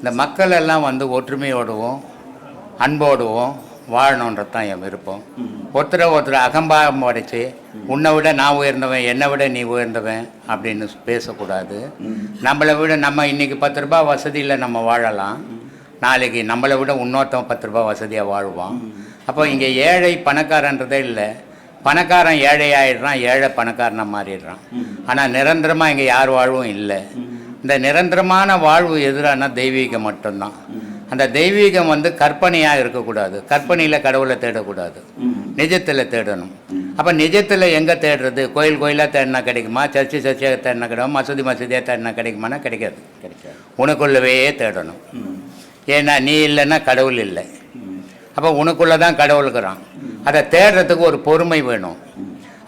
இந்த மக்கள் எல்லாம் வந்து ஒற்றுமையோடவும் அன்போடவும் வாழணுன்றது தான் என் விருப்பம். ஒருத்தரை ஒருத்தர் அகம்பாவம் உடைச்சு உன்னை விட நான் உயர்ந்தவன் என்னை விட நீ உயர்ந்தவன் அப்படின்னு பேசக்கூடாது. நம்மளை விட நம்ம இன்னைக்கு பத்து ரூபா வசதியில் நம்ம வாழலாம். நாளைக்கு நம்மளை விட இன்னொருத்தவன் பத்து ரூபா வசதியாக வாழ்வான். அப்போ இங்கே ஏழை பணக்காரன்றதே இல்லை. பணக்காரன் ஏழை ஆயிடுறான் ஏழை பணக்காரனாக மாறிடுறான். ஆனால் நிரந்தரமாக இங்கே யார் வாழ்வும் இல்லை. இந்த நிரந்தரமான வாழ்வு எதிரான தெய்வீகம் மட்டும்தான். அந்த தெய்வீகம் வந்து கற்பனையாக இருக்கக்கூடாது. கற்பனையில் கடவுளை தேடக்கூடாது. நிஜத்தில் தேடணும். அப்போ நிஜத்தில் எங்கே தேடுறது? கோயில் கோயிலாக தேடினா கிடைக்குமா? சர்ச்சு சர்ச்சையாக தேடினா கிடைக்குமா? மசூதி மசூதியாக தேடினா கிடைக்குமானா கிடைக்காது. கிடைக்காது. உனக்குள்ளவே தேடணும். ஏன்னா நீ இல்லைன்னா கடவுள் இல்லை. அப்போ உனக்குள்ளே தான் கடவுளுக்குறான் அதை தேடுறதுக்கு ஒரு பொறுமை வேணும்.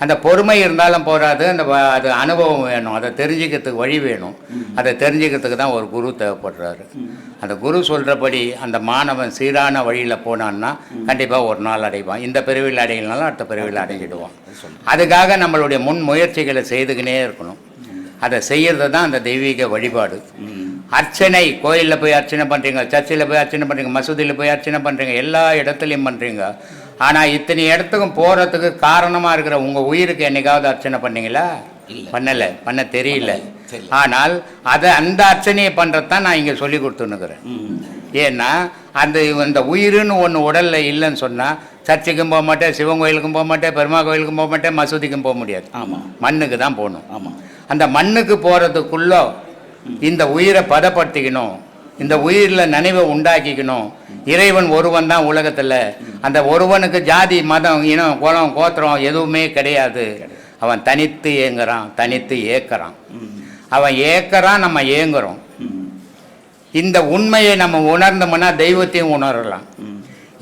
அந்த பொறுமை இருந்தாலும் போராது அந்த அது அனுபவம் வேணும் அதை தெரிஞ்சுக்கிறதுக்கு வழி வேணும். அதை தெரிஞ்சுக்கிறதுக்கு தான் ஒரு குரு தேவைப்படுறாரு. அந்த குரு சொல்கிறபடி அந்த மாணவன் சீரான வழியில் போனான்னா கண்டிப்பாக ஒரு நாள் அடைவான். இந்த பிரிவில் அடையலனாலும் அடுத்த பிரிவில் அடைஞ்சிடுவான். அதுக்காக நம்மளுடைய முன் முயற்சிகளை செய்துக்கினே இருக்கணும். அதை செய்யறது தான் அந்த தெய்வீக வழிபாடு. அர்ச்சனை கோயிலில் போய் அர்ச்சனை பண்ணுறீங்க சர்ச்சில் போய் அர்ச்சனை பண்ணுறீங்க மசூதியில் போய் அர்ச்சனை பண்ணுறீங்க எல்லா இடத்துலையும் பண்ணுறீங்க ஆனால் இத்தனை இடத்துக்கும் போகிறதுக்கு காரணமாக இருக்கிற உங்கள் உயிருக்கு என்னைக்காவது அர்ச்சனை பண்ணீங்களா? பண்ணலை. பண்ண தெரியல. ஆனால் அதை அந்த அர்ச்சனையை பண்ணுறது தான் நான் இங்கே சொல்லி கொடுத்துன்னுக்குறேன். ஏன்னா அந்த இந்த உயிருன்னு ஒன்று உடலில் இல்லைன்னு சொன்னால் சர்ச்சுக்கும் போக மாட்டேன் சிவன் கோயிலுக்கும் போக மாட்டேன் பெருமா கோயிலுக்கும் போக மாட்டேன் மசூதிக்கும் போக முடியாது. ஆமாம் மண்ணுக்கு தான் போகணும். ஆமாம் அந்த மண்ணுக்கு போகிறதுக்குள்ள இந்த உயிரை பதப்படுத்திக்கணும். இந்த உயிரில் நினைவை உண்டாக்கிக்கணும். இறைவன் ஒருவன் தான் உலகத்தில். அந்த ஒருவனுக்கு ஜாதி மதம் இனம் குலம் கோத்திரம் எதுவுமே கிடையாது. அவன் தனித்து ஏங்குறான் தனித்து ஏக்கிறான். அவன் ஏக்கிறான் நம்ம ஏங்குறோம். இந்த உண்மையை நம்ம உணர்ந்தோம்னா தெய்வத்தையும் உணரலாம்.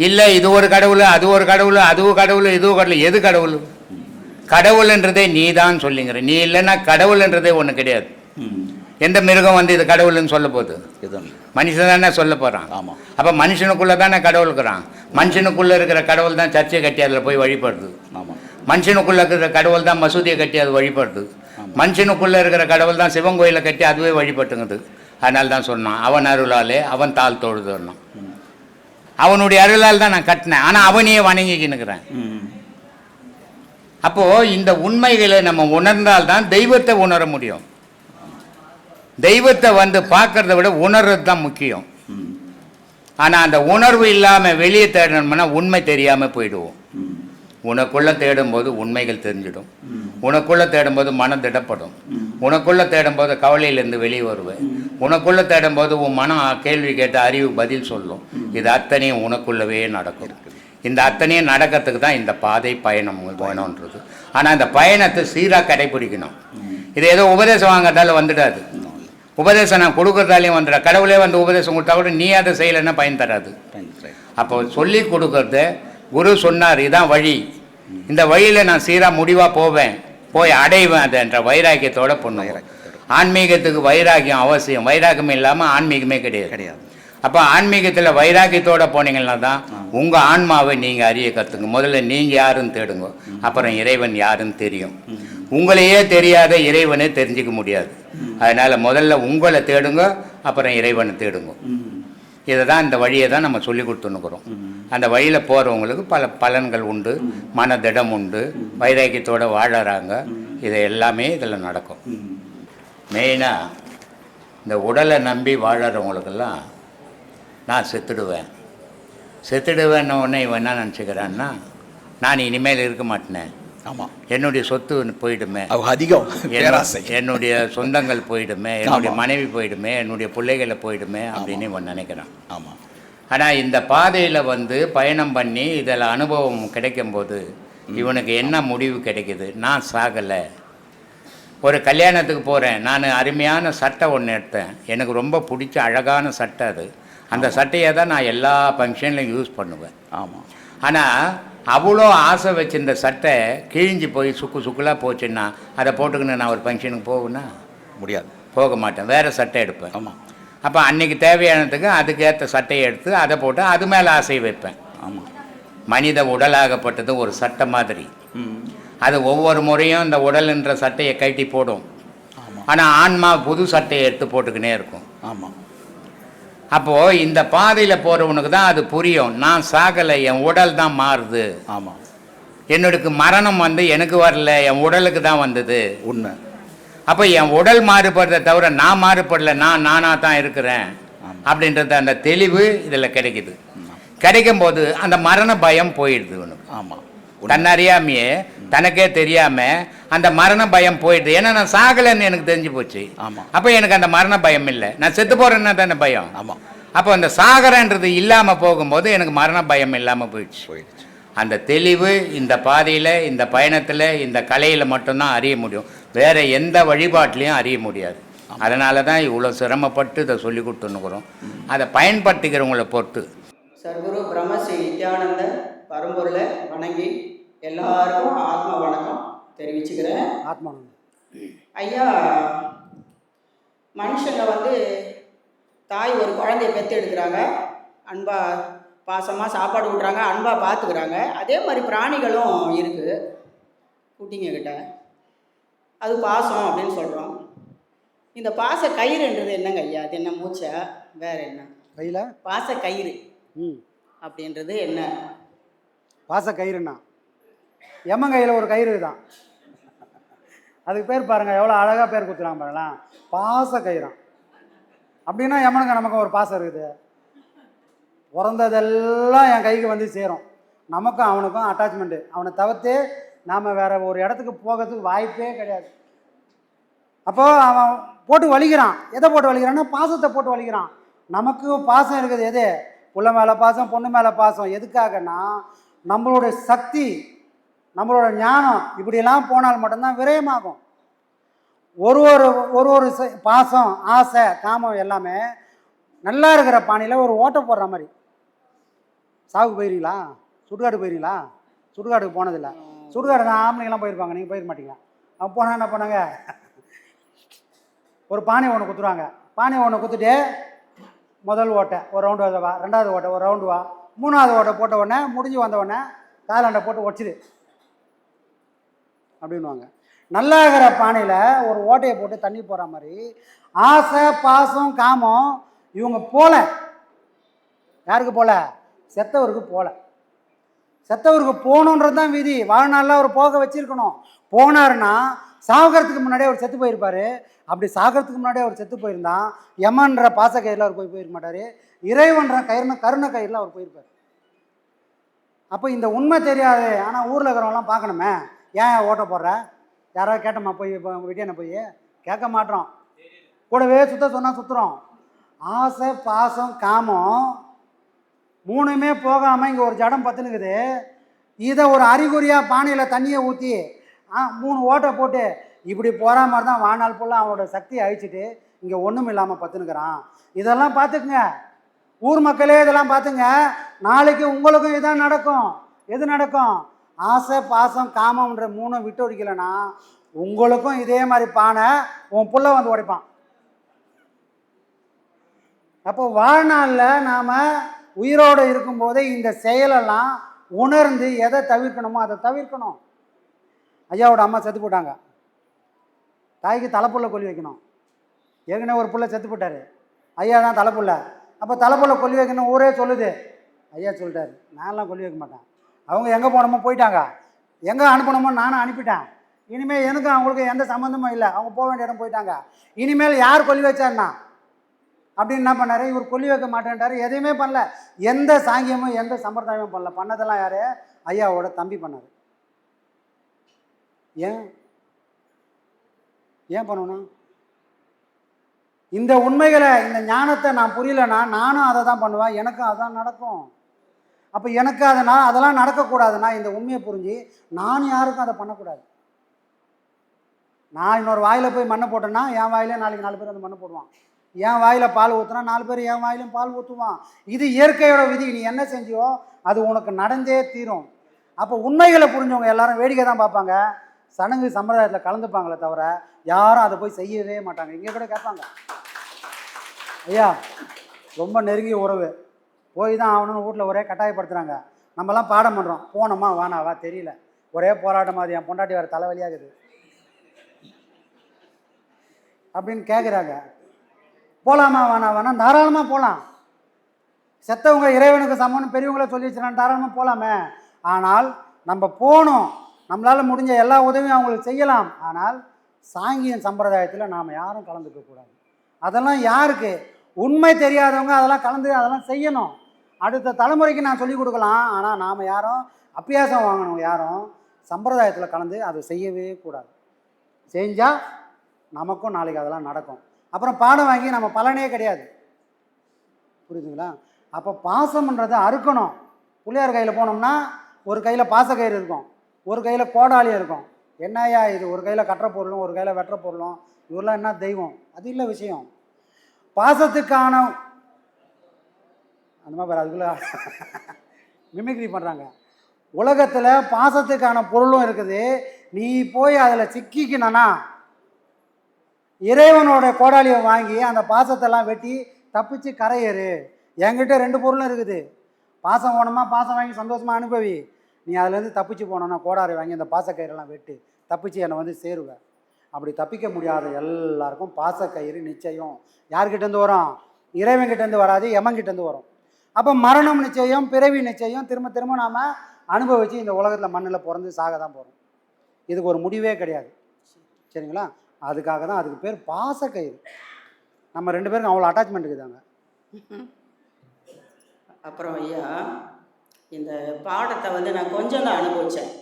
இல்லை இது ஒரு கடவுள் அது ஒரு கடவுள் அதுவும் கடவுள் இதுவும் கடவுள் எது கடவுள்? கடவுள்ன்றதே நீ தான் சொல்லிங்கிற. நீ இல்லைன்னா கடவுள்ன்றதே ஒன்று கிடையாது. எந்த மிருகம் வந்து இது கடவுள்னு சொல்ல போகுது? இதுவும் மனுஷன் தானே சொல்ல போகிறான் ஆமாம் அப்போ மனுஷனுக்குள்ளே தானே கடவுளுக்குறான் மனுஷனுக்குள்ளே இருக்கிற கடவுள் தான் சர்ச்சை கட்டி அதில் போய் வழிபடுது. ஆமாம் மனுஷனுக்குள்ளே இருக்கிற கடவுள் தான் மசூதியை கட்டி அது வழிபடுது. மனுஷனுக்குள்ளே இருக்கிற கடவுள் தான் சிவன் கோயிலை கட்டி அதுவே வழிபட்டுங்குது. அதனால தான் சொன்னான் அவன் அருளாலே அவன் தாள் தொழுதுன்னான் அவனுடைய அருளால் தான் நான் கட்டினேன் ஆனால் அவனையே வணங்கிக்கினுக்கிறேன் அப்போது இந்த உண்மைகளை நம்ம உணர்ந்தால்தான் தெய்வத்தை உணர முடியும். தெய்வத்தை வந்து பார்க்கறத விட உணர்றது தான் முக்கியம். ஆனால் அந்த உணர்வு இல்லாமல் வெளியே தேடணும்னா உண்மை தெரியாமல் போயிடுவோம். உனக்குள்ளே தேடும்போது உண்மைகள் தெரிஞ்சிடும். உனக்குள்ளே தேடும்போது மனம் திடப்படும். உனக்குள்ளே தேடும்போது கவலையிலேருந்து வெளியே வருவேன். உனக்குள்ளே தேடும்போது உன் மனம் கேள்வி கேட்ட அறிவு பதில் சொல்லும். இது அத்தனையும் உனக்குள்ளவே நடக்கும். இந்த அத்தனையும் நடக்கிறதுக்கு தான் இந்த பாதை பயணம் வேணுன்றது. ஆனால் இந்த பயணத்தை சீராக கடைபிடிக்கணும். இது ஏதோ உபதேசம் வாங்கிறதால வந்துடாது. உபதேசம் நான் கொடுக்கறதாலையும் வந்துட. கடவுளே வந்து உபதேசம் கொடுத்தா கூட நீ அதை செய்யலைன்னா பயன் தராது. அப்போ சொல்லி கொடுக்கறது குரு சொன்னார் இதான் வழி. இந்த வழியில் நான் சீராக முடிவாக போவேன். போய் அடைவேன் அது என்ற வைராக்கியத்தோட பண்ணுவேன் ஆன்மீகத்துக்கு வைராக்கியம் அவசியம். வைராக்கியம் இல்லாமல் ஆன்மீகமே கிடையாது. கிடையாது. அப்போ ஆன்மீகத்தில் வைராக்கியத்தோட போனீங்கன்னா தான் உங்கள் ஆன்மாவை நீங்கள் அறிய கற்றுங்க முதல்ல நீங்கள் யாருன்னு தேடுங்க. அப்புறம் இறைவன் யாருன்னு தெரியும். உங்களையே தெரியாத இறைவனை தெரிஞ்சுக்க முடியாது. அதனால் முதல்ல உங்களை தேடுங்க அப்புறம் இறைவனை தேடுங்க. இதை தான் இந்த வழியை தான் நம்ம சொல்லி கொடுத்துன்னுக்குறோம். அந்த வழியில் போகிறவங்களுக்கு பல பலன்கள் உண்டு மன திடம் உண்டு வைராக்கியத்தோடு வாழறாங்க. இது எல்லாமே இதில் நடக்கும். மெயினாக இந்த உடலை நம்பி வாழறவங்களுக்கெல்லாம் நான் செத்துடுவேன். செத்துடுவேன்னு உடனே இவன் என்ன நினச்சிக்கிறான்னா நான் இனிமேல் இருக்க மாட்டேனே. ஆமாம் என்னுடைய சொத்து போயிடுமே. அதிகம். என்னுடைய சொந்தங்கள் போயிடுமே. என்னுடைய. மனைவி போயிடுமே. என்னுடைய பிள்ளைகளை போயிடுமே அப்படின்னு இவன் நினைக்கிறான். ஆமாம் ஆனால் இந்த பாதையில் வந்து பயணம் பண்ணி இதில் அனுபவம் கிடைக்கும்போது இவனுக்கு என்ன முடிவு கிடைக்குது? நான் சாகலை. ஒரு கல்யாணத்துக்கு போகிறேன் நான் அருமையான சட்டை ஒன்று எடுத்தேன். எனக்கு ரொம்ப பிடிச்ச அழகான சட்டை அது. அந்த சட்டையை தான் நான் எல்லா ஃபங்க்ஷன்லையும் யூஸ் பண்ணுவேன். ஆமாம் ஆனால் அவ்வளோ ஆசை வச்சிருந்த சட்டை கிழிஞ்சு போய் சுக்கு சுக்குலாக போச்சுன்னா அதை போட்டுக்கின்னு நான் ஒரு ஃபங்க்ஷனுக்கு போகுன்னா முடியாது. போக மாட்டேன். வேறு சட்டை எடுப்பேன். ஆமாம் அப்போ அன்னைக்கு தேவையானதுக்கு அதுக்கேற்ற சட்டையை எடுத்து அதை போட்டு அது மேலே ஆசை வைப்பேன். ஆமாம் மனித உடலாகப்பட்டது ஒரு சட்டை மாதிரி. ம். அது ஒவ்வொரு முறையும் இந்த உடல்ன்ற சட்டையை கட்டி போடும். ஆமாம் ஆனால் ஆன்மா புது சட்டையை எடுத்து போட்டுக்கினே இருக்கும். ஆமாம் அப்போது இந்த பாதையில் போகிறவனுக்கு தான் அது புரியும். நான் சாகலை என் உடல் தான் மாறுது. ஆமாம் என்னோடக்கு மரணம் வந்து எனக்கு வரல என் உடலுக்கு தான் வந்தது. உண்மை. அப்போ என் உடல் மாறுபடுறதை தவிர நான் மாறுபடல நான் நானாக தான் இருக்கிறேன். அப்படின்றது அந்த தெளிவு இதில் கிடைக்குது. கிடைக்கும் போது அந்த மரண பயம் போயிடுது உனக்கு ஆமாம் தன்னறியாமையே தனக்கே தெரியாம அந்த மரண பயம் போயிடுது. ஏன்னா நான் சாகலைன்னு எனக்கு தெரிஞ்சு போச்சு. ஆமாம் அப்போ எனக்கு அந்த மரண பயம் இல்லை. நான் செத்து போறேன்னா தானே பயம்? ஆமாம் அப்போ அந்த சாகரன்றது இல்லாமல் போகும்போது எனக்கு மரண பயம் இல்லாமல் போயிடுச்சு. போயிடுச்சு. அந்த தெளிவு இந்த பாதையில் இந்த பயணத்தில் இந்த கலையில் மட்டும்தான் அறிய முடியும். வேற எந்த வழிபாட்டிலையும் அறிய முடியாது. அதனால தான் இவ்வளோ சிரமப்பட்டு இதை சொல்லி கொடுத்துன்னுக்குறோம். அதை பயன்படுத்திக்கிறவங்கள பொறுத்து. சர்க்குரு பிரம்மஸ்ரீ நித்யானந்த பரம்பொருளை வணங்கி எல்லாருக்கும் ஆத்ம வணக்கம். தெரிவிச்சுக்கிறேன். ஆத்மானந்தம். ஐயா மனுஷங்க வந்து தாய் ஒரு குழந்தைய பெற்று எடுக்கிறாங்க அன்பா பாசமாக சாப்பாடு விட்றாங்க அன்பாக பார்த்துக்கிறாங்க அதே மாதிரி பிராணிகளும் இருக்குது குட்டிங்க கிட்ட. அது பாசம் அப்படின்னு சொல்கிறோம் இந்த பாச கயிறுன்றது என்னங்க ஐயா? அது என்ன மூச்சை? வேற என்ன? கையில்? பாச கயிறு. ம். அப்படின்றது என்ன? பாச கயிறுண்ணா எம்மன் கையில் ஒரு கயிறு தான். அதுக்கு பேர் பாருங்கள் எவ்வளோ அழகாக பேர் கொடுத்துறாங்க பாருங்களா? பாச கயிறான். அப்படின்னா எமனுங்க நமக்கு ஒரு பாசம் இருக்குது. பிறந்ததெல்லாம் என் கைக்கு வந்து சேரும். நமக்கும் அவனுக்கும் அட்டாச்மெண்ட்டு அவனை தவிர்த்து நாம் வேற ஒரு இடத்துக்கு போகிறதுக்கு வாய்ப்பே கிடையாது. அப்போது அவன் போட்டு வலிக்கிறான். எதை போட்டு வலிக்கிறான்னா பாசத்தை போட்டு வலிக்கிறான். நமக்கு பாசம் இருக்குது எது? புள்ள மேலே பாசம் பொண்ணு மேலே பாசம். எதுக்காகன்னா நம்மளுடைய சக்தி நம்மளோட ஞானம் இப்படியெல்லாம் போனால் மட்டும்தான் விரயமாகும். ஒரு ஒரு ஒரு ஒரு பாசம் ஆசை காமம் எல்லாமே நல்லா இருக்கிற பாணியில் ஒரு ஓட்டை போடுற மாதிரி. சாவுக்கு போயிருங்களா சுடுகாடு போயிருங்களா சுடுகாடுக்கு போனதில்லை. சுடுகாடு தான் ஆம்பளைங்கெல்லாம் போயிருப்பாங்க. நீங்கள் போயிருக்க மாட்டீங்க அவன் போனால் என்ன பண்ணாங்க ஒரு பானை ஒன்று குத்துருவாங்க. பானை ஒன்று குத்துட்டு முதல் ஓட்டை ஒரு ரவுண்டு வா ரெண்டாவது ஓட்டை ஒரு ரவுண்டு வா மூணாவது ஓட்டை போட்ட உடனே முடிஞ்சு வந்த உடனே காலாண்டை போட்டு உடச்சிடு அப்படின்வாங்க நல்லா இருக்கிற பானையில் ஒரு ஓட்டையை போட்டு தண்ணி போகிற மாதிரி ஆசை பாசம் காமம் இவங்க போல. யாருக்கு போல? செத்தவருக்கு போல. செத்தவருக்கு போகணுன்றது தான் விதி. வாழ்நாளில் அவர் போக வச்சிருக்கணும். போனாருன்னா சாகிறதுக்கு முன்னாடியே அவர் செத்து போயிருப்பாரு. அப்படி சாகிறதுக்கு முன்னாடியே அவர் செத்து போயிருந்தான் யமன்ற பாச கயிறில் அவர் போய் போயிருக்க மாட்டார். இறைவன்ற கயிறு கருணை கயிறில் அவர் போயிருப்பார். அப்போ இந்த உண்மை தெரியாது. ஆனால் ஊரில் இருக்கிறவங்களாம் பார்க்கணுமே. ஏன் ஓட்ட போடுற? யாராவது கேட்டோமா போய் இப்போ வெட்டியான போய்? கேட்க மாட்டோம். கூடவே சுத்த சொன்னால் சுற்றுறோம் ஆசை பாசம் காமம் மூணுமே போகாமல் இங்கே ஒரு ஜடம் பத்துனுக்குது. இதை ஒரு அறிகுறியாக பானையில் தண்ணியை ஊற்றி ஆ மூணு ஓட்டை போட்டு இப்படி போகிற மாதிரி தான் வாழ்நாள் ஃபுல்லாக அவனோட சக்தியை அழிச்சிட்டு இங்கே ஒன்றும் இல்லாமல் பத்துனுக்குறான். இதெல்லாம் பார்த்துக்குங்க. ஊர் மக்களே இதெல்லாம் பார்த்துங்க. நாளைக்கு உங்களுக்கும் இதான் நடக்கும். எது நடக்கும்? ஆசை பாசம் காமம்ன்ற மூணும் விட்டு ஒடிக்கலைன்னா உங்களுக்கும் இதே மாதிரி பானை உன் புள்ள வந்து உடைப்பான். அப்போ வாழ்நாளில் நாம் உயிரோடு இருக்கும்போதே இந்த செயலெல்லாம் உணர்ந்து எதை தவிர்க்கணுமோ அதை தவிர்க்கணும். ஐயாவோட அம்மா செத்து போட்டாங்க. தாய்க்கு தலைப்புள்ள கொல்லி வைக்கணும். ஏற்கனவே ஒரு புள்ள செத்து போட்டார். ஐயா தான் தலைப்புள்ள. அப்போ தலைப்புள்ள கொல்லி வைக்கணும் ஊரே சொல்லுது. ஐயா சொல்லிட்டாரு நான்லாம் கொல்லி வைக்க மாட்டேன். அவங்க எங்கே போனோமோ போயிட்டாங்க. எங்கே அனுப்பணுமோ நானும் அனுப்பிட்டேன். இனிமேல் எனக்கும் அவங்களுக்கு எந்த சம்மந்தமும் இல்லை. அவங்க போக வேண்டிய இடம் போயிட்டாங்க. இனிமேல் யார் கொல்லி வச்சார்னா அப்படின்னு என்ன பண்ணார்? இவர் கொல்லி வைக்க மாட்டேன்ட்டார். எதையுமே பண்ணல. எந்த சாங்கியமும் எந்த சம்பிரதாயமும் பண்ணல. பண்ணதெல்லாம் யார்? ஐயாவோட தம்பி பண்ணார். ஏன்? ஏன் பண்ணணும்? இந்த உண்மைகளை இந்த ஞானத்தை நான் புரியலன்னா நானும் அதை தான் பண்ணுவேன். எனக்கும் அதான் நடக்கும். அப்போ எனக்கு அதை நான் அதெல்லாம் நடக்கக்கூடாதுன்னா இந்த உண்மையை புரிஞ்சு நான் யாருக்கும் அதை பண்ணக்கூடாது. நான் இன்னொரு வாயில் போய் மண்ணை போட்டேன்னா என் வாயிலே நாளைக்கு நாலு பேர் வந்து மண்ணை போடுவான். என் வாயில் பால் ஊற்றுனா நாலு பேர் என் வாயிலும் பால் ஊற்றுவான் இது இயற்கையோட விதி. நீ என்ன செஞ்சியோ அது உனக்கு நடந்தே தீரும். அப்போ உண்மைகளை புரிஞ்சவங்க எல்லாரும் வேடிக்கை தான் பார்ப்பாங்க. சடங்கு சம்பிரதாயத்தில் கலந்துப்பாங்களே தவிர யாரும் அதை போய் செய்யவே மாட்டாங்க. இங்கே கூட கேட்பாங்க. ஐயா ரொம்ப நெருங்கிய உறவு. போய் தான் ஆகணும்னு வீட்டில் ஒரே கட்டாயப்படுத்துகிறாங்க நம்மலாம் பாடம் பண்ணுறோம் போனோமா வானாவா தெரியல. ஒரே போராட்டமாக அது என் பொண்டாட்டி வேறு தலைவலியாகுது அப்படின்னு கேட்குறாங்க போகலாமா வேணா வேணா தாராளமாக போகலாம் செத்தவங்க இறைவனுக்கு சமம்னு பெரியவங்கள சொல்லி வச்சுருக்காங்க. தாராளமாக போகலாமே ஆனால் நம்ம போகணும் நம்மளால் முடிஞ்ச எல்லா உதவியும் அவங்களுக்கு செய்யலாம். ஆனால் சாங்கியன் சம்பிரதாயத்தில் நாம் யாரும் கலந்துக்க கூடாது. அதெல்லாம் யாருக்கு? உண்மை தெரியாதவங்க அதெல்லாம் கலந்து அதெல்லாம் செய்யணும். அடுத்த தலைமுறைக்கு நான் சொல்லிக் கொடுக்கலாம். ஆனால் நாம் யாரும் அப்பியாசம் வாங்கணும். யாரும் சம்பிரதாயத்தில் கலந்து அதை செய்யவே கூடாது. செஞ்சால் நமக்கும் நாளைக்கு அதெல்லாம் நடக்கும். அப்புறம் பாடம் வாங்கி நம்ம பலனே கிடையாது. புரியுதுங்களா அப்போ பாசம்ன்றதை அறுக்கணும். பிள்ளையார் கையில் போனோம்னா ஒரு கையில் பாசக்கயிறு இருக்கும். ஒரு கையில் கோடாலி இருக்கும். என்னையா இது? ஒரு கையில் கட்டுற பொருளும் ஒரு கையில் வெட்டுற பொருளும். இவரெல்லாம் என்ன தெய்வம்? அது இல்லை விஷயம். பாசத்துக்கான அந்த மாதிரி பாரு, அதுக்குள்ள மிமிக்ரி பண்ணுறாங்க உலகத்தில் பாசத்துக்கான பொருளும் இருக்குது. நீ போய் அதில் சிக்கிக்கணும்னா இறைவனோட கோடாலியை வாங்கி அந்த பாசத்தெல்லாம் வெட்டி தப்பிச்சு கரையேறு. என்கிட்ட ரெண்டு பொருளும் இருக்குது. பாசம் போனோமா பாசம் வாங்கி சந்தோஷமாக அனுபவி. நீ அதுலேருந்து தப்பிச்சு போனோன்னா கோடாரி வாங்கி அந்த பாசக்கயிறெல்லாம் வெட்டு. தப்பிச்சு என்னை வந்து சேருவேன் அப்படி தப்பிக்க முடியாத எல்லாருக்கும் பாசக்கயிறு நிச்சயம். யார்கிட்டேருந்து வரும்? இறைவன்கிட்டேருந்து வராது எமன்கிட்டேருந்து வரும். அப்போ மரணம் நிச்சயம் பிறவி நிச்சயம் திரும்ப திரும்ப நாம் அனுபவித்து இந்த உலகத்தில் மண்ணில் பிறந்து சாக தான் போகிறோம் இதுக்கு ஒரு முடிவே கிடையாது. சரிங்களா? அதுக்காக தான் அதுக்கு பேர் பாசக்கயிறு. நம்ம ரெண்டு பேருக்கும் அவ்வளோ அட்டாச்மெண்ட் இருக்குதாங்க? அப்புறம் ஐயா இந்த பாடத்தை வந்து நான் கொஞ்சம் தான் அனுபவித்தேன்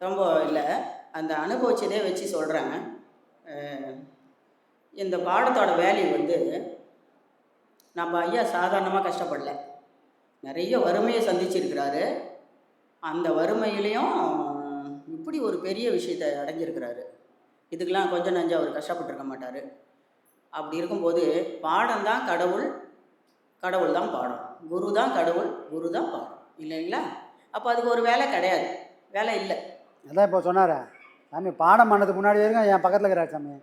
ரொம்ப இல்லை. அந்த அனுபவிச்சதே வச்சு சொல்கிறேன் இந்த பாடத்தோட வேல்யூ வந்து நம்ம ஐயா சாதாரணமாக கஷ்டப்படல. நிறைய வறுமையை சந்திச்சிருக்கிறாரு. அந்த வறுமையிலையும் இப்படி ஒரு பெரிய விஷயத்தை அடைஞ்சிருக்கிறாரு இதுக்கெல்லாம் கொஞ்சம் நஞ்சம் அவர் கஷ்டப்பட்டிருக்க மாட்டார். அப்படி இருக்கும்போது பாடம் தான் கடவுள் கடவுள் தான் பாடம். குரு தான் கடவுள் குரு தான் பாடம். இல்லைங்களா? அப்போ அதுக்கு ஒரு வேலை கிடையாது. வேலை இல்லை. அதான் இப்போ சொன்னாரே. சாமி பாடம் பண்ணதுக்கு முன்னாடி வரைக்கும் என் பக்கத்தில் இருக்கிறார் சாமி.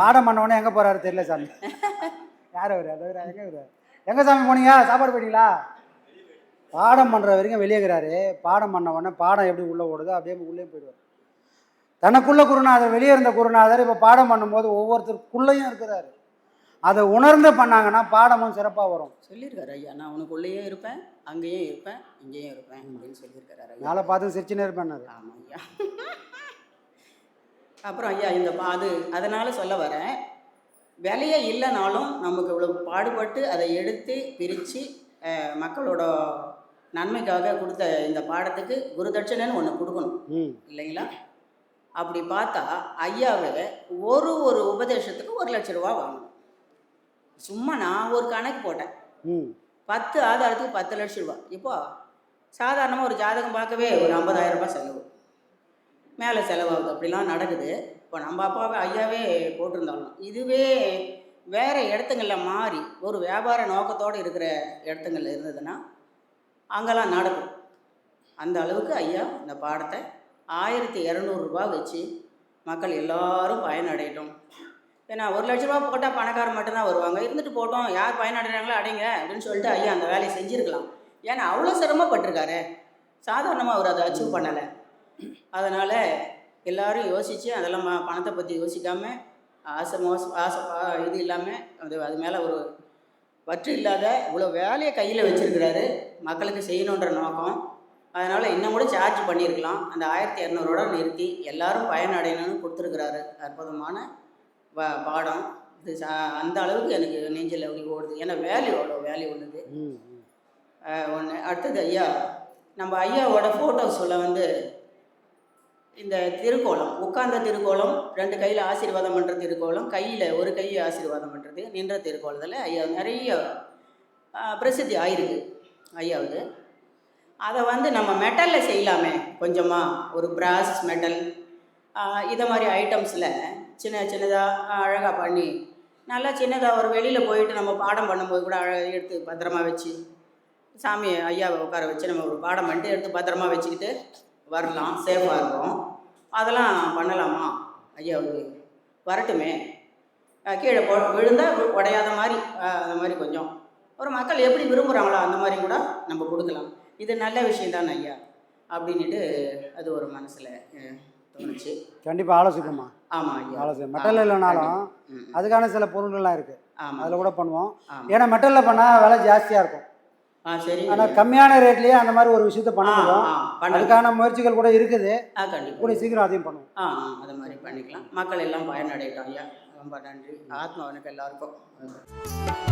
பாடம் பண்ண உடனே எங்கே போகிறாரு தெரியல சாமி. யார் அவர்? அது எங்கே இருக்கிறார் எங்கே சாமி போனீங்க? சாப்பாடு போயிட்டீங்களா? பாடம் பண்ணுற வரைக்கும் வெளியே இருக்கிறாரு. பாடம் பண்ண உடனே பாடம் எப்படி உள்ளே ஓடுதோ அப்படியே உள்ளே போயிடுவார். தனக்குள்ள குருநாதர் வெளியே இருந்த குருநாதர் இப்போ பாடம் பண்ணும்போது ஒவ்வொருத்தருக்குள்ளேயும் இருக்கிறாரு. அதை உணர்ந்து பண்ணாங்கன்னா பாடமும் சிறப்பாக வரும். சொல்லியிருக்காரு ஐயா நான் உனக்குள்ளேயும் இருப்பேன் அங்கேயும் இருப்பேன் இங்கேயும் இருப்பேன் அப்படின்னு சொல்லியிருக்காரு மேலே பார்த்து சிரிச்சுனே இருப்பேன்னாரு ஆமாம் ஐயா. அப்புறம் ஐயா இந்த அது அதனால் சொல்ல வரேன் விலையே இல்லைனாலும் நமக்கு இவ்வளோ பாடுபட்டு அதை எடுத்து பிரித்து மக்களோட நன்மைக்காக கொடுத்த இந்த பாடத்துக்கு குருதட்சணைன்னு ஒன்று கொடுக்கணும். இல்லைங்களா? அப்படி பார்த்தா ஐயாவை ஒரு ஒரு உபதேசத்துக்கு ஒரு லட்ச ரூபா வாங்கணும். சும்மா நான் ஒரு கணக்கு போட்டேன். பத்து ஆதாரத்துக்கு பத்து லட்ச ரூபா. இப்போ சாதாரணமாக ஒரு ஜாதகம் பார்க்கவே ஒரு 50000 ரூபாய் செலவு. மேலே செலவாகுது. அப்படிலாம் நடக்குது. இப்போ நம்ம அப்பாவே ஐயாவே போட்டிருந்தாலும் இதுவே வேறு இடத்துங்களில் மாறி ஒரு வியாபார நோக்கத்தோடு இருக்கிற இடத்துங்கள்ல இருந்ததுன்னா அங்கெல்லாம் நடக்கும். அந்த அளவுக்கு ஐயா இந்த பாடத்தை ஆயிரத்தி இரநூறுபா வச்சு மக்கள் எல்லோரும் பயனடையட்டும். ஏன்னா ஒரு லட்ச ரூபா போட்டால் பணக்காரன் மட்டும்தான் வருவாங்க. இருந்துட்டு போட்டோம் யார் பயனடைகிறாங்களோ அடைங்க அப்படின்னு சொல்லிட்டு ஐயா அந்த வேலையை செஞ்சுருக்கலாம். ஏன்னா அவ்வளோ சிரமப்பட்டிருக்காரு. சாதாரணமாக அவர் அதை அச்சீவ் பண்ணலை. அதனால் எல்லாரும் யோசித்து அதெல்லாம் பணத்தை பற்றி யோசிக்காமல் ஆசை மோச ஆசை இது இல்லாமல் அது அது மேலே ஒரு பற்று இல்லாத இவ்வளோ வேலையை கையில் வச்சுருக்கிறாரு. மக்களுக்கு செய்யணுன்ற நோக்கம். அதனால் இன்னும் கூட சார்ஜ் பண்ணியிருக்கலாம். அந்த ஆயிரத்தி இரநூறோட நிறுத்தி எல்லாரும் பயனடையணும்னு கொடுத்துருக்குறாரு. அற்புதமான பா பாடம். இது சா அந்த அளவுக்கு எனக்கு நெஞ்சில் அப்படி ஓடுது. ஏன்னா வேல்யூ அவ்வளோ வேல்யூ உள்ளது. ஒன்று அடுத்தது ஐயா. நம்ம ஐயாவோட ஃபோட்டோஸில் வந்து இந்த திருக்கோலம் உட்கார்ந்த திருக்கோலம் ரெண்டு கையில் ஆசீர்வாதம் பண்ணுற திருக்கோலம் கையில் ஒரு கையை ஆசீர்வாதம் பண்ணுறது நின்ற திருக்கோலத்தில் ஐயா நிறைய பிரசித்தி ஆயிருக்கு ஐயாவுக்கு அதை வந்து நம்ம மெட்டலில் செய்யலாமே கொஞ்சமாக ஒரு பிராஸ் மெட்டல் இதை மாதிரி ஐட்டம்ஸில் சின்ன சின்னதாக அழகாக பண்ணி நல்லா சின்னதாக ஒரு வெளியில் போயிட்டு நம்ம பாடம் பண்ணும்போது கூட அழ எடுத்து பத்திரமா வச்சு சாமி ஐயாவை உட்கார வச்சு நம்ம ஒரு பாடம் பண்ணிட்டு எடுத்து பத்திரமா வச்சுக்கிட்டு வரலாம் சேஃபாக இருக்கும். அதெல்லாம் பண்ணலாமா? ஐயாவுக்கு வரட்டுமே. கீழே போ விழுந்தால் உடையாத மாதிரி அந்த மாதிரி கொஞ்சம். ஒரு மக்கள் எப்படி விரும்புகிறாங்களோ அந்த மாதிரி கூட நம்ம கொடுக்கலாம். இது நல்ல விஷயம் தானே ஐயா? அப்படின்ட்டு அது ஒரு மனசில் தோணுச்சு. கண்டிப்பாக ஆலோசிக்கணுமா ஆமாம் ஐயா. ஆலோசனை மெட்டல் இல்லைனாலும். அதுக்கான சில பொருள்கள்லாம் இருக்குது ஆமாம் அதில் கூட பண்ணுவோம். ஏன்னா மெட்டலில் பண்ணால் விலை ஜாஸ்தியாக இருக்கும். சரி ஆனால் கம்மியான ரேட்லேயே அந்த மாதிரி ஒரு விஷயத்த பண்ண முடியும். அதுக்கான முயற்சிகள் கூட இருக்குது. ஆ கண்டிப்பாக கூடிய சீக்கிரம் அதையும் பண்ணுவோம். ஆ ஆ அது மாதிரி பண்ணிக்கலாம். மக்கள் எல்லாம் பயனடையட்டும் ஐயா. ரொம்ப நன்றி. ஆத்மாவனுக்கு எல்லாருக்கும்.